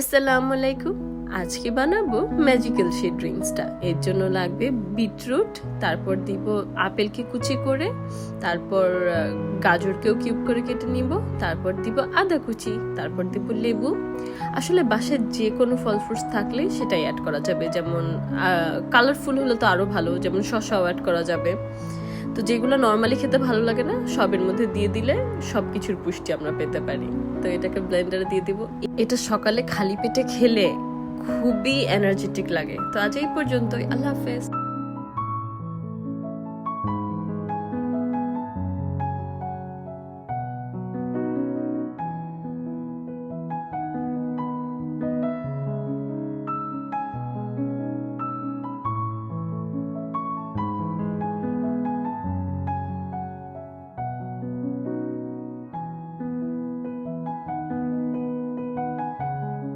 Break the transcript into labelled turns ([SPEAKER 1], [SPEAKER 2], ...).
[SPEAKER 1] আসসালামু আলাইকুম। আজকে বানাবো ম্যাজিক্যাল সেই ড্রিঙ্কসটা এর জন্য লাগবে বিটরুট তারপর দিব আপেলকে কুচি করে, তারপর গাজরকেও কিউব করে কেটে নিব, তারপর দিব আদা কুচি, তারপর দিব লেবু। আসলে বাসায় যে কোনো ফল ফ্রুটস থাকলে সেটাই অ্যাড করা যাবে। যেমন কালারফুল হলে তো আরও ভালো, যেমন শসাও অ্যাড করা যাবে। তো যেগুলো নর্মালি খেতে ভালো লাগে না, সবের মধ্যে দিয়ে দিলে সব কিছুর পুষ্টি আমরা পেতে পারি। তো এটাকে ব্লেন্ডারে দিয়ে দিব। এটা সকালে খালি পেটে খেলে খুবই এনার্জেটিক লাগে। তো আজ এই পর্যন্তই। আল্লাহ হাফেজ।